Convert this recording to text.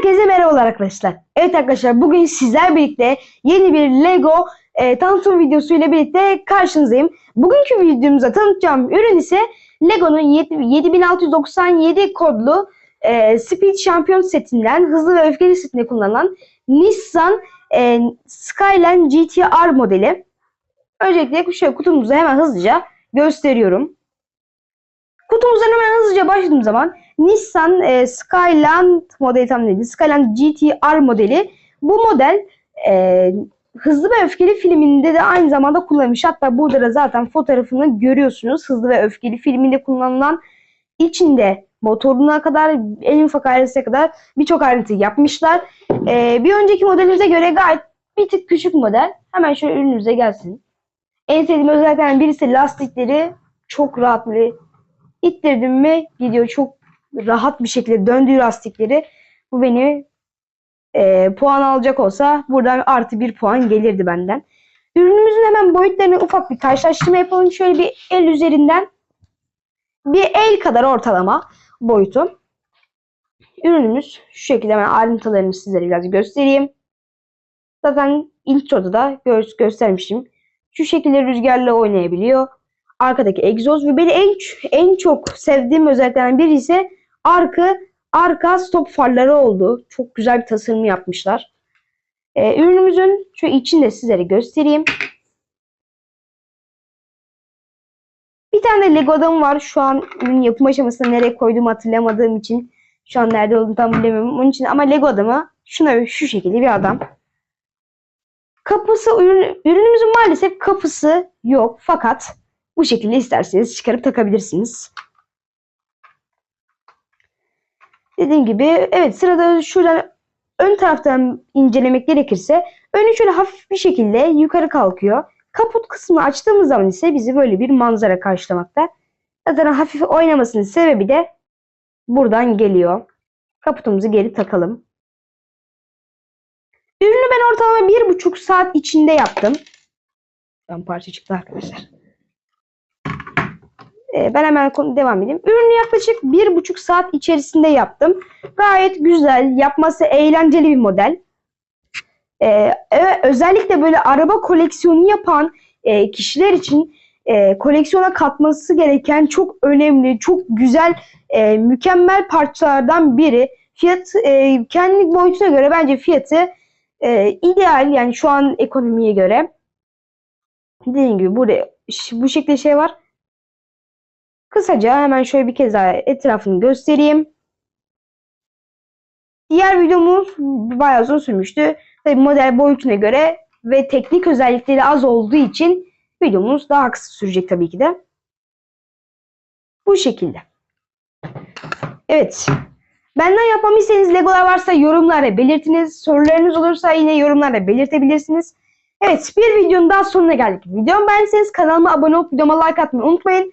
Herkese merhabalar arkadaşlar. Evet arkadaşlar bugün sizler birlikte yeni bir Lego e, tanıtım videosu ile birlikte karşınızdayım. Bugünkü videomuzda tanıtacağım ürün ise Lego'nun 7697 kodlu e, Speed Champion setinden hızlı ve öfkeli setinde kullanılan Nissan e, Skyline GT-R modeli. Öncelikle şöyle kutumuzu hemen hızlıca gösteriyorum. Kutumuzdan hemen hızlıca başladığım zaman Nissan e, Skyline modeli tam neydi? Skyline GT-R modeli. Bu model e, Hızlı ve Öfkeli filminde de aynı zamanda kullanılmış. Hatta burada da zaten fotoğrafını görüyorsunuz. Hızlı ve Öfkeli filminde kullanılan içinde motoruna kadar en ufak ayrıntısına kadar birçok ayrıntı yapmışlar. E, bir önceki modelimize göre gayet bir tık küçük model. Hemen şöyle ürünümüze gelsin. En sevdiğim özelliklerden birisi lastikleri çok rahat böyle ittirdim mi gidiyor çok rahat bir şekilde döndüğü lastikleri bu beni e, puan alacak olsa buradan artı bir puan gelirdi benden. Ürünümüzün hemen boyutlarını ufak bir karşılaştırma yapalım. Şöyle bir el üzerinden bir el kadar ortalama boyutu. Ürünümüz şu şekilde hemen ayrıntılarını sizlere biraz göstereyim. Zaten introda da gö göstermişim. Şu şekilde rüzgarla oynayabiliyor arkadaki egzoz ve beni en en çok sevdiğim özelliklerden biri ise arka arka stop farları oldu. Çok güzel bir tasarım yapmışlar. Ee, ürünümüzün şu içini de sizlere göstereyim. Bir tane Lego adam var. Şu an ürün yapım aşamasında nereye koyduğumu hatırlamadığım için şu an nerede olduğunu tam bilemiyorum. Onun için ama Lego adamı şuna şu şekilde bir adam. Kapısı ürün, ürünümüzün maalesef kapısı yok fakat bu şekilde isterseniz çıkarıp takabilirsiniz. Dediğim gibi evet sırada şuradan ön taraftan incelemek gerekirse önü şöyle hafif bir şekilde yukarı kalkıyor. Kaput kısmını açtığımız zaman ise bizi böyle bir manzara karşılamakta. Zaten hafif oynamasının sebebi de buradan geliyor. Kaputumuzu geri takalım. Ürünü ben ortalama bir buçuk saat içinde yaptım. Ben parça çıktı arkadaşlar. Ee, ben hemen devam edeyim. Ürünü yaklaşık bir buçuk saat içerisinde yaptım. Gayet güzel, yapması eğlenceli bir model. Ee, özellikle böyle araba koleksiyonu yapan e, kişiler için e, koleksiyona katması gereken çok önemli, çok güzel, e, mükemmel parçalardan biri. Fiyat e, kendi boyutuna göre bence fiyatı e, ideal yani şu an ekonomiye göre. Dediğim gibi burada bu şekilde şey var. Kısaca hemen şöyle bir kez daha etrafını göstereyim. Diğer videomuz bayağı uzun sürmüştü. Tabi model boyutuna göre ve teknik özellikleri az olduğu için videomuz daha kısa sürecek tabii ki de. Bu şekilde. Evet. Benden yapmamı istediğiniz legolar varsa yorumlara belirtiniz. Sorularınız olursa yine yorumlara belirtebilirsiniz. Evet bir videonun daha sonuna geldik. Videomu beğendiyseniz kanalıma abone olup videoma like atmayı unutmayın.